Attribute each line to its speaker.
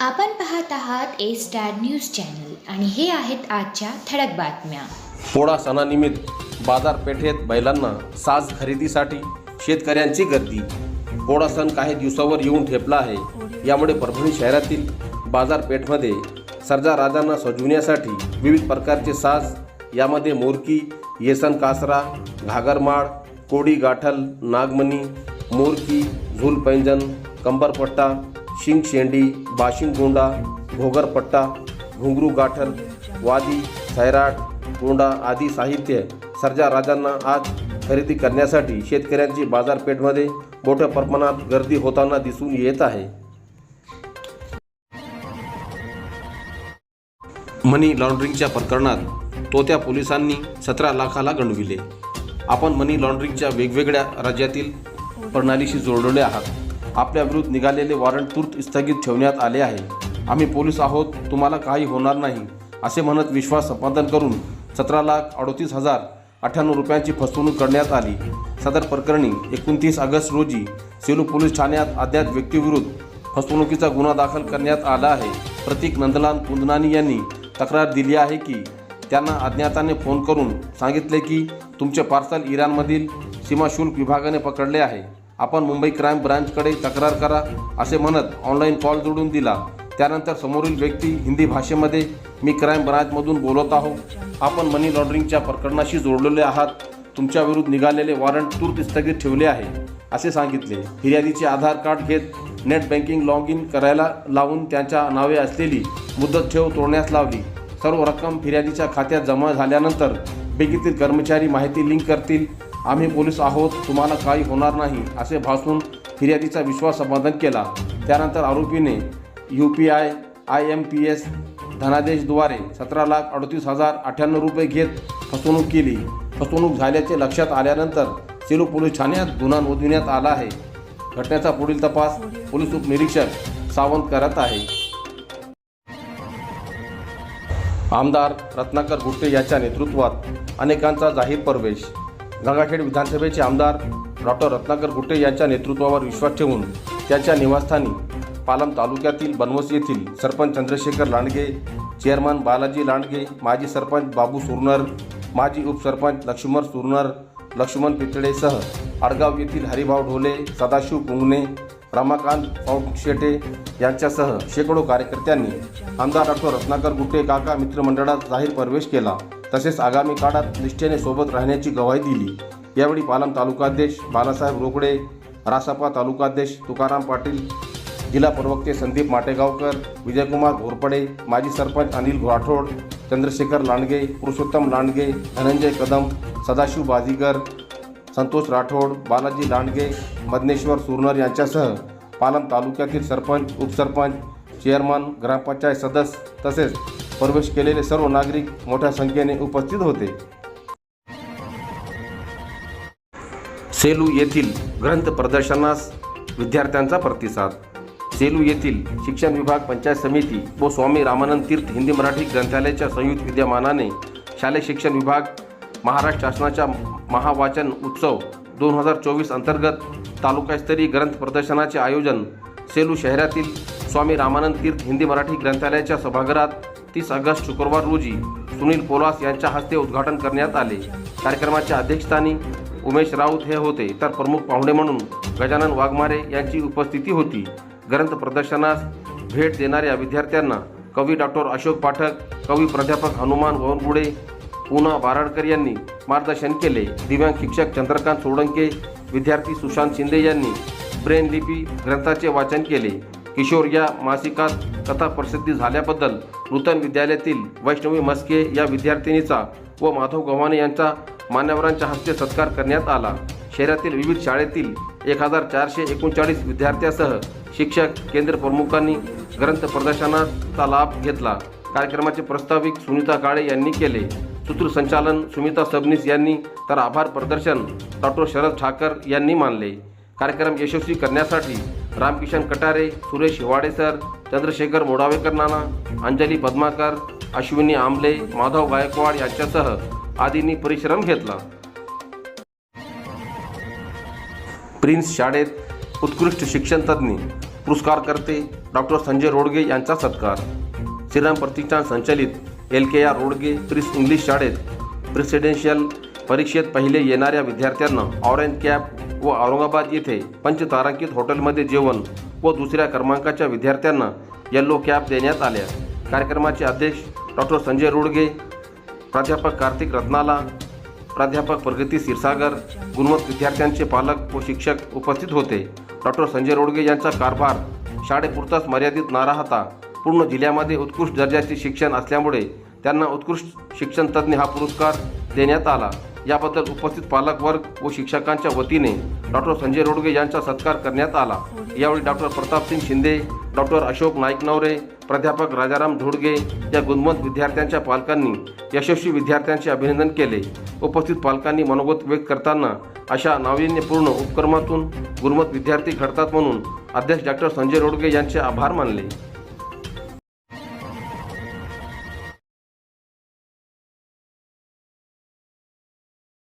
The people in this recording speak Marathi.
Speaker 1: आपण पाहत आहात ए स्टार न्यूज चॅनल आणि हे आहेत आजच्या ठळक बातम्या.
Speaker 2: पोळा सणानिमित्त बाजारपेठेत बैलांना साज खरेदीसाठी शेतकऱ्यांची गर्दी. पोळा सण काही दिवसावर येऊन ठेपला आहे. यामुळे परभणी शहरातील बाजारपेठमध्ये सर्जा राजांना सजवण्यासाठी विविध प्रकारचे साज यामध्ये मोरकी येसन कासरा घागरमाळ कोडी गाठल नागमणी मोरकी झूल पैंजन कंबरपट्टा शिंग शेंडी गोंडा घोगरपट्टा घुंगरू गाठल वादी सैराट गोंडा आदी साहित्य सर्जा राजांना आज खरेदी करण्यासाठी शेतकऱ्यांची बाजारपेठमध्ये मोठ्या प्रमाणात गर्दी होताना दिसून येत आहे. मनी लॉन्ड्रिंगच्या प्रकरणात तोत्या पोलिसांनी सतरा लाखाला गणविले. आपण मनी लॉन्ड्रिंगच्या वेगवेगळ्या राज्यातील प्रणालीशी जोडलेले आहात. आपल्या विरुद्ध निघालेले वॉरंट तूर्त स्थगित ठेवण्यात आले आहे. आम्ही पोलीस आहोत तुम्हाला काही होणार नाही असे म्हणत विश्वास संपादन करून सतरा लाख अडोतीस हजार अठ्ठ्याण्णव रुपयांची फसवणूक करण्यात आली. सदर प्रकरणी एकोणतीस ऑगस्ट रोजी सेलू पोलीस ठाण्यात अज्ञात व्यक्तीविरुद्ध फसवणुकीचा गुन्हा दाखल करण्यात आला आहे. प्रतीक नंदलाल कुंदनानी यांनी तक्रार दिली आहे की त्यांना अज्ञाताने फोन करून सांगितले की तुमचे पार्सल इराणमधील सीमाशुल्क विभागाने पकडले आहे. आपण मुंबई क्राईम ब्रांचकडे तक्रार करा असे म्हणत ऑनलाईन कॉल जोडून दिला. त्यानंतर समोरील व्यक्ती हिंदी भाषेमध्ये मी क्राईम ब्रांचमधून बोलत आहो. आपण मनी लॉन्ड्रिंगच्या प्रकरणाशी जोडलेले आहात. तुमच्या विरुद्ध निघालेले वॉरंट तूर्त स्थगित ठेवले आहे असे सांगितले. फिर्यादीचे आधार कार्ड घेत नेट बँकिंग लॉग इन करायला लावून त्यांच्या नावे असलेली मुदत ठेव तोडण्यास लावली. सर्व रक्कम फिर्यादीच्या खात्यात जमा झाल्यानंतर बँकेतील कर्मचारी माहिती लिंक करतील. आम्ही पोलीस आहोत तुम्हाला काही होणार नाही असे भासून फिर्यादीचा विश्वास संपादन केला. त्यानंतर आरोपीने U P I I M P S धनादेशद्वारे सतरा लाख अडतीस हजार अठ्ठ्याण्णव रुपये घेत फसवणूक केली. फसवणूक झाल्याचे लक्षात आल्यानंतर सेलू पोलीस ठाण्यात गुन्हा नोंदविण्यात आला आहे. घटनेचा पुढील तपास पोलीस उपनिरीक्षक सावंत करत आहे. आमदार रत्नाकर गुट्टे यांच्या नेतृत्वात अनेकांचा जाहीर प्रवेश. गंगाखेड विधानसभेचे आमदार डॉक्टर रत्नाकर गुट्टे यांच्या नेतृत्वावर विश्वास ठेवून त्यांच्या निवासस्थानी पालम तालुक्यातील बनवस येथील सरपंच चंद्रशेखर लांडगे चेअरमन बालाजी लांडगे माजी सरपंच बाबू सुरनर माजी उपसरपंच लक्ष्मण सुरनर लक्ष्मण पितळेसह आडगाव येथील हरिभाऊ ढोले सदाशिव पुंगणे रमाकांत पाऊटशेटे यांच्यासह शेकडो कार्यकर्त्यांनी आमदार डॉक्टर रत्नाकर गुट्टे काका मित्रमंडळात जाहीर प्रवेश केला. तसेच आगामी काळात निष्ठेने सोबत राहण्याची गवाही दिली. यावेळी पालम तालुकाध्यक्ष बालासाहेब रोकडे रासापा तालुकाध्यक्ष तुकाराम पाटील जिल्हा प्रवक्ते संदीप माटेगावकर विजयकुमार घोरपडे माजी सरपंच अनिल राठोड चंद्रशेखर लांडगे पुरुषोत्तम लांडगे धनंजय कदम सदाशिव बाजीगर संतोष राठोड बालाजी लांडगे मदनेश्वर सुरनर यांच्यासह पालम तालुक्यातील सरपंच उपसरपंच चेअरमन ग्रामपंचायत सदस्य तसेच प्रवेश केलेले सर्व नागरिक मोठ्या संख्येने उपस्थित होते. सेलू येथील ग्रंथ प्रदर्शनास विद्यार्थ्यांचा प्रतिसाद. सेलू येथील शिक्षण विभाग पंचायत समिती व स्वामी रामानंद तीर्थ हिंदी मराठी ग्रंथालयाच्या संयुक्त विद्यमानाने शालेय शिक्षण विभाग महाराष्ट्र शासनाच्या महावाचन उत्सव दोन हजार चोवीस अंतर्गत तालुकास्तरीय ग्रंथ प्रदर्शनाचे आयोजन सेलू शहरातील स्वामी रामानंद तीर्थ हिंदी मराठी ग्रंथालयाच्या सभागृहात तीस ऑगस्ट शुक्रवार रोजी सुनील पोलास यांच्या हस्ते उद्घाटन करण्यात आले. कार्यक्रमाच्या अध्यक्षस्थानी उमेश राऊत हे होते. तर प्रमुख पाहुणे म्हणून गजानन वाघमारे यांची उपस्थिती होती. ग्रंथ प्रदर्शनास भेट देणाऱ्या विद्यार्थ्यांना कवी डॉक्टर अशोक पाठक कवी प्राध्यापक हनुमान वनगुडे पूना बाराडकर यांनी मार्गदर्शन केले. दिव्यांग शिक्षक चंद्रकांत सोळंके विद्यार्थी सुशांत शिंदे यांनी ब्रेन लिपी ग्रंथाचे वाचन केले. किशोर या मासिकात कथा प्रसिद्धी झाल्याबद्दल नूतन विद्यालयातील वैष्णवी मस्के या विद्यार्थिनीचा व माधव गव्हाणे यांचा मान्यवरांच्या हस्ते सत्कार करण्यात आला. शहरातील विविध शाळेतील एक हजार चारशे एकोणचाळीस विद्यार्थ्यासह शिक्षक केंद्र प्रमुखांनी ग्रंथ प्रदर्शनाचा लाभ घेतला. कार्यक्रमाचे प्रस्ताविक सुनीता काळे यांनी केले. सूत्रसंचालन सुमिता सबनीस यांनी तर आभार प्रदर्शन डॉक्टर शरद ठाकर यांनी मानले. कार्यक्रम यशस्वी करण्यासाठी रामकिशन कटारे सुरेश हिवाडेसर चंद्रशेखर मोडावेकर नाना अंजली पद्माकर अश्विनी आंबले माधव गायकवाड यांच्यासह आदींनी परिश्रम घेतला. प्रिन्स शाळेत उत्कृष्ट शिक्षण तज्ज्ञ पुरस्कारकर्ते डॉक्टर संजय रोडगे यांचा सत्कार. श्रीराम प्रतिष्ठान संचलित L K R Rodge prince English शाळेत प्रेसिडेन्शियल परीक्षेत पहिले येणाऱ्या विद्यार्थ्यांना ऑरेंज कॅप व औरंगाबाद येथे पंचतारांकित हॉटेलमध्ये जेवण व दुसऱ्या क्रमांकाच्या विद्यार्थ्यांना येल्लो कॅप देण्यात आल्या. कार्यक्रमाचे अध्यक्ष डॉक्टर संजय रोडगे प्राध्यापक कार्तिक रत्नाला प्राध्यापक प्रगती क्षीरसागर गुणवंत विद्यार्थ्यांचे पालक व शिक्षक उपस्थित होते. डॉक्टर संजय रोडगे यांचा कारभार शाळेपुरताच मर्यादित न राहता पूर्ण जिल्ह्यामध्ये उत्कृष्ट दर्जाचे शिक्षण असल्यामुळे त्यांना उत्कृष्ट शिक्षण तज्ज्ञ हा पुरस्कार देण्यात आला. याबद्दल उपस्थित पालकवर्ग व शिक्षकांच्या वतीने डॉक्टर संजय रोडगे यांचा सत्कार करण्यात आला. यावेळी डॉक्टर प्रतापसिंग शिंदे डॉक्टर अशोक नाईकनवरे प्राध्यापक राजाराम धोडगे या गुणवंत विद्यार्थ्यांच्या पालकांनी यशस्वी विद्यार्थ्यांचे अभिनंदन केले. उपस्थित पालकांनी मनोगत व्यक्त करताना अशा नाविन्यपूर्ण उपक्रमातून गुणवंत विद्यार्थी घडतात म्हणून अध्यक्ष डॉक्टर संजय रोडगे यांचे आभार मानले.